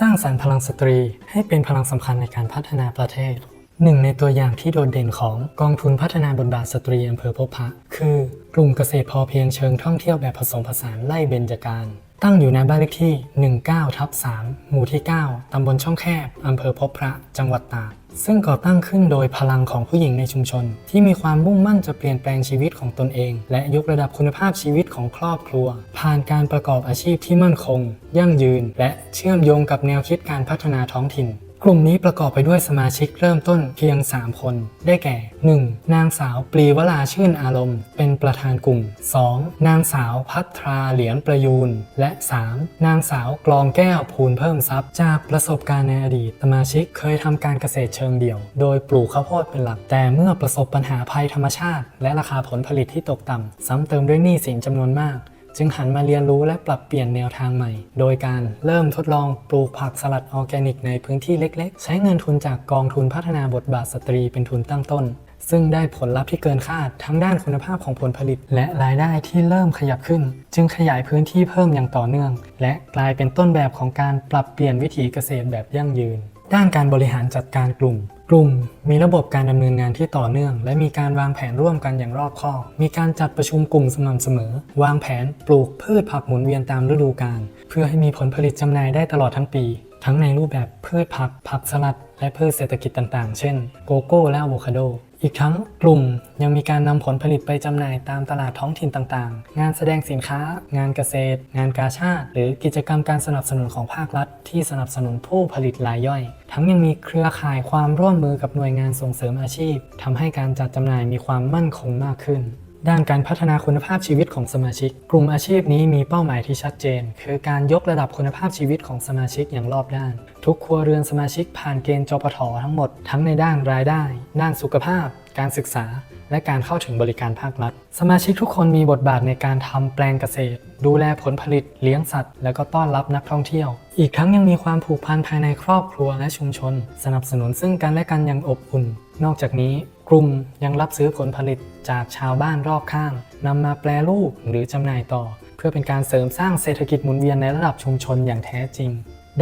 สร้างสรรค์พลังสตรีให้เป็นพลังสำคัญในการพัฒนาประเทศ หนึ่งในตัวอย่างที่โดดเด่นของกองทุนพัฒนาบทบาทสตรีอำเภอพบพระคือกลุ่มเกษตรพอเพียงเชิงท่องเที่ยวแบบผสมผสานไล่เบญจการตั้งอยู่ในบ้านเลขที่ 19ทับ3หมู่ที่ 9 ตำบลช่องแคบ อำเภอพบพระ จังหวัดตาก ซึ่งก่อตั้งขึ้นโดยพลังของผู้หญิงในชุมชน ที่มีความมุ่งมั่นจะเปลี่ยนแปลงชีวิตของตนเอง และยกระดับคุณภาพชีวิตของครอบครัว ผ่านการประกอบอาชีพที่มั่นคง ยั่งยืน และเชื่อมโยงกับแนวคิดการพัฒนาท้องถิ่น กลุ่มนี้ประกอบไปด้วยสมาชิกเริ่มต้นเพียง 3 คน ได้แก่ 1. นางสาวปรีวราชื่นอารมณ์ เป็นประธานกลุ่ม 2. นางสาวพัทราเหรียญประยูน และ 3. นางสาวกลองแก้วภูลเพิ่มทรัพย์ จากประสบการณ์ในอดีตสมาชิกเคยทำการเกษตรเชิงเดี่ยว โดยปลูกข้าวโพดเป็นหลัก แต่เมื่อประสบปัญหาภัยธรรมชาติ และราคาผลผลิตที่ตกต่ำซ้ำเติมด้วยหนี้สินจำนวนมาก จึงหันมาเรียนรู้และปรับเปลี่ยนแนวทางใหม่ โดยการเริ่มทดลองปลูกผักสลัดออร์แกนิกในพื้นที่เล็ก ๆ ใช้เงินทุนจากกองทุนพัฒนาบทบาทสตรีเป็นทุนตั้งต้น ซึ่งได้ผลลัพธ์ที่เกินคาดทั้งด้านคุณภาพของผลผลิต และรายได้ที่เริ่มขยับขึ้น จึงขยายพื้นที่เพิ่มอย่างต่อเนื่อง และกลายเป็นต้นแบบของการปรับเปลี่ยนวิถีเกษตรแบบยั่งยืน ด้านการบริหารจัดการกลุ่มกลุ่มมีระบบการดำเนินงานที่ต่อเนื่อง และมีการวางแผนร่วมกันอย่างรอบคอบ มีการจัดประชุมกลุ่มสม่ำเสมอ วางแผนปลูกพืชผักหมุนเวียนตามฤดูกาลเพื่อให้มีผลผลิตจำหน่ายได้ตลอดทั้งปี ทั้งในรูปแบบพืชผัก ผักสลัด และพืชเศรษฐกิจต่างๆ เช่น โกโก้และอะโวคาโด อีกทั้งกลุ่มยังมีการนำผลผลิตไปจำหน่ายตามตลาดท้องถิ่นต่างๆ งานแสดงสินค้า งานเกษตร งานกาชาติ หรือกิจกรรมการสนับสนุนของภาครัฐ ที่สนับสนุนผู้ผลิตรายย่อย ทั้งยังมีเครือข่ายความร่วมมือกับหน่วยงานส่งเสริมอาชีพทำให้การจัดจำหน่ายมีความมั่นคงมากขึ้นด้านการพัฒนาคุณภาพชีวิตของสมาชิก กลุ่มอาชีพนี้มีเป้าหมายที่ชัดเจน คือการยกระดับคุณภาพชีวิตของสมาชิกอย่างรอบด้าน ทุกครัวเรือนสมาชิกผ่านเกณฑ์จปททั้งหมด ทั้งในด้านรายได้ ด้านสุขภาพ การศึกษา และการเข้าถึงบริการภาครัฐ สมาชิกทุกคนมีบทบาทในการทำแปลงเกษตร ดูแลผลผลิตเลี้ยงสัตว์ และก็ต้อนรับนักท่องเที่ยว อีกทั้งยังมีความผูกพันภายในครอบครัวและชุมชน สนับสนุนซึ่งกันและกันอย่างอบอุ่น นอกจากนี้กลุ่มยังรับซื้อผลผลิตจากชาวบ้านรอบข้างนำมาแปรรูปหรือจำหน่ายต่อ เพื่อเป็นการเสริมสร้างเศรษฐกิจหมุนเวียนในระดับชุมชนอย่างแท้จริง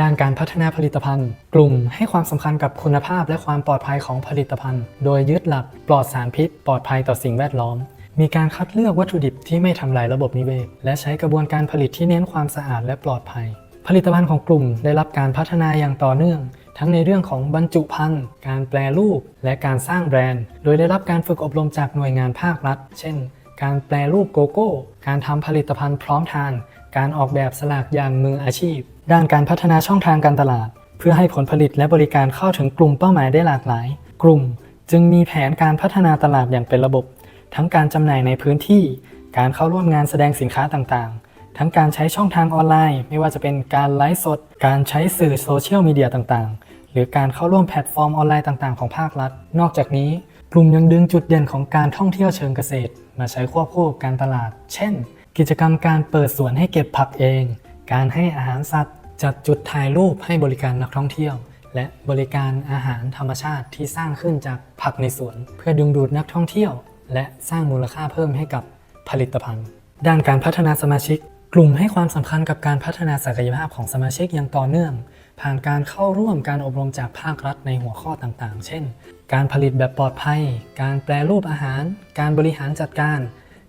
ด้านการพัฒนาผลิตภัณฑ์ กลุ่มให้ความสำคัญกับคุณภาพและความปลอดภัยของผลิตภัณฑ์ โดยยึดหลักปลอดสารพิษ ปลอดภัยต่อสิ่งแวดล้อม มีการคัดเลือกวัตถุดิบที่ไม่ทำลายระบบนิเวศ และใช้กระบวนการผลิตที่เน้นความสะอาดและปลอดภัย ผลิตภัณฑ์ของกลุ่มได้รับการพัฒนาอย่างต่อเนื่อง ทั้งในเรื่องของบรรจุภัณฑ์ การแปลรูป และการสร้างแบรนด์ โดยได้รับการฝึกอบรมจากหน่วยงานภาครัฐ เช่น การแปลรูปโกโก้ การทำผลิตภัณฑ์พร้อมทาน การออกแบบสลากอย่างมืออาชีพ ด้านการพัฒนาช่องทางการตลาด เพื่อให้ผลผลิตและบริการเข้าถึงกลุ่มเป้าหมายได้หลากหลาย กลุ่มจึงมีแผนการพัฒนาตลาดอย่างเป็นระบบ ทั้งการจำหน่ายในพื้นที่ การเข้าร่วมงานแสดงสินค้าต่างๆ ทั้งการใช้ช่องทางออนไลน์ ไม่ว่าจะเป็นการไลฟ์สด การใช้สื่อโซเชียลมีเดียต่างๆ หรือการเข้าร่วมแพลตฟอร์มออนไลน์ต่างๆ ของภาครัฐ นอกจากนี้ กลุ่มยังดึงจุดเด่นของการท่องเที่ยวเชิงเกษตร มาใช้ควบคู่กับการตลาด เช่น กิจกรรมการเปิดสวนให้เก็บผักเอง การให้อาหารสัตว์ จัดจุดถ่ายรูปให้บริการนักท่องเที่ยว และบริการอาหารธรรมชาติที่สร้างขึ้นจากผักในสวน เพื่อดึงดูดนักท่องเที่ยว และสร้างมูลค่าเพิ่มให้กับผลิตภัณฑ์ ด้านการพัฒนาสมาชิก กลุ่มให้ความสำคัญกับการพัฒนาศักยภาพของสมาชิกอย่างต่อเนื่อง ผ่านการเข้าร่วมการอบรมจากภาครัฐในหัวข้อต่างๆ เช่น การผลิตแบบปลอดภัย การแปรรูปอาหาร การบริหารจัดการ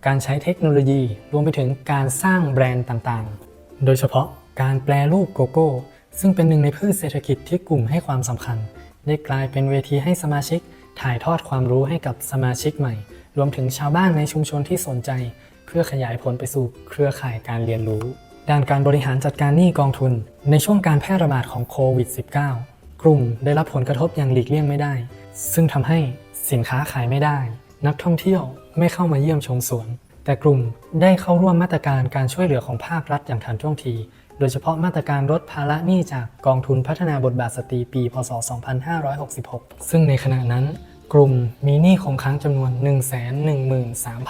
การใช้เทคโนโลยีรวมไปถึงการสร้างแบรนด์ต่างๆ โดยเฉพาะการแปรรูปโกโก้ ซึ่งเป็นหนึ่งในพืชเศรษฐกิจที่กลุ่มให้ความสำคัญ ได้กลายเป็นเวทีให้สมาชิก ถ่ายทอดความรู้ให้กับสมาชิกใหม่ รวมถึงชาวบ้านในชุมชนที่สนใจ เพื่อขยายผลไปสู่เครือข่ายการเรียนรู้ ด้านการบริหารจัดการหนี้กองทุน ในช่วงการแพร่ระบาดของโควิด -19 กลุ่มได้รับผลกระทบอย่างหลีกเลี่ยงไม่ได้ ซึ่งทำให้สินค้าขายไม่ได้ นักท่องเที่ยวไม่เข้ามาเยี่ยมชมสวน แต่กลุ่มได้เข้าร่วมมาตรการการช่วยเหลือของภาครัฐอย่างทันท่วงที โดยเฉพาะมาตรการลดภาระหนี้จากกองทุนพัฒนาบทบาทสตรีปี พศ 2566 ซึ่งในขณะนั้น กลุ่มมีหนี้คงค้างจำนวน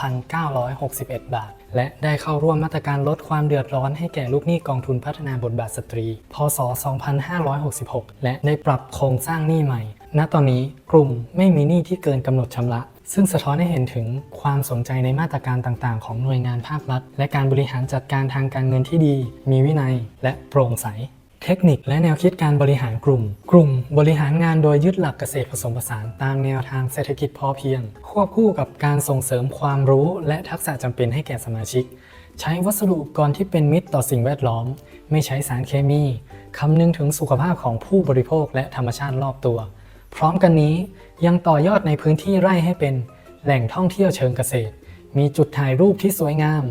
113,961 บาท และได้เข้าร่วมมาตรการลดความเดือดร้อนให้แก่ลูกหนี้กองทุนพัฒนาบทบาทสตรี พศ 2566 และได้ปรับโครงสร้างหนี้ใหม่ ณ ตอนนี้กลุ่มไม่มีหนี้ที่เกินกำหนดชำระ ซึ่งสะท้อนให้เห็นถึงความสนใจในมาตรการต่างๆ ของหน่วยงานภาครัฐ และการบริหารจัดการทางการเงินที่ดี มีวินัย และโปร่งใส เทคนิคและแนวคิดการบริหารกลุ่ม กลุ่มบริหารงานโดยยึดหลักเกษตรผสมผสานตามแนวทางเศรษฐกิจพอเพียง ควบคู่กับการส่งเสริมความรู้และทักษะจำเป็นให้แก่สมาชิก ใช้วัสดุอุปกรณ์ที่เป็นมิตรต่อสิ่งแวดล้อม ไม่ใช้สารเคมีคำนึงถึงสุขภาพของผู้บริโภคและธรรมชาติรอบตัว พร้อมกันนี้ยังต่อยอดในพื้นที่ไร่ให้เป็นแหล่งท่องเที่ยวเชิงเกษตร มีจุดถ่ายรูปที่สวยงาม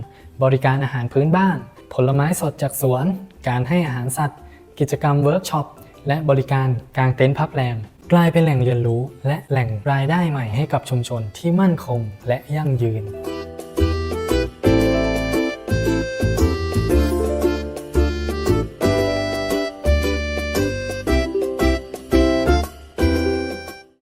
บริการอาหารพื้นบ้าน ผลไม้สดจากสวน การให้อาหารสัตว์ กิจกรรมเวิร์กช็อป และบริการกางเต็นท์พับแรม กลายเป็นแหล่งเรียนรู้ และแหล่งรายได้ใหม่ให้กับชุมชนที่มั่นคงและยั่งยืน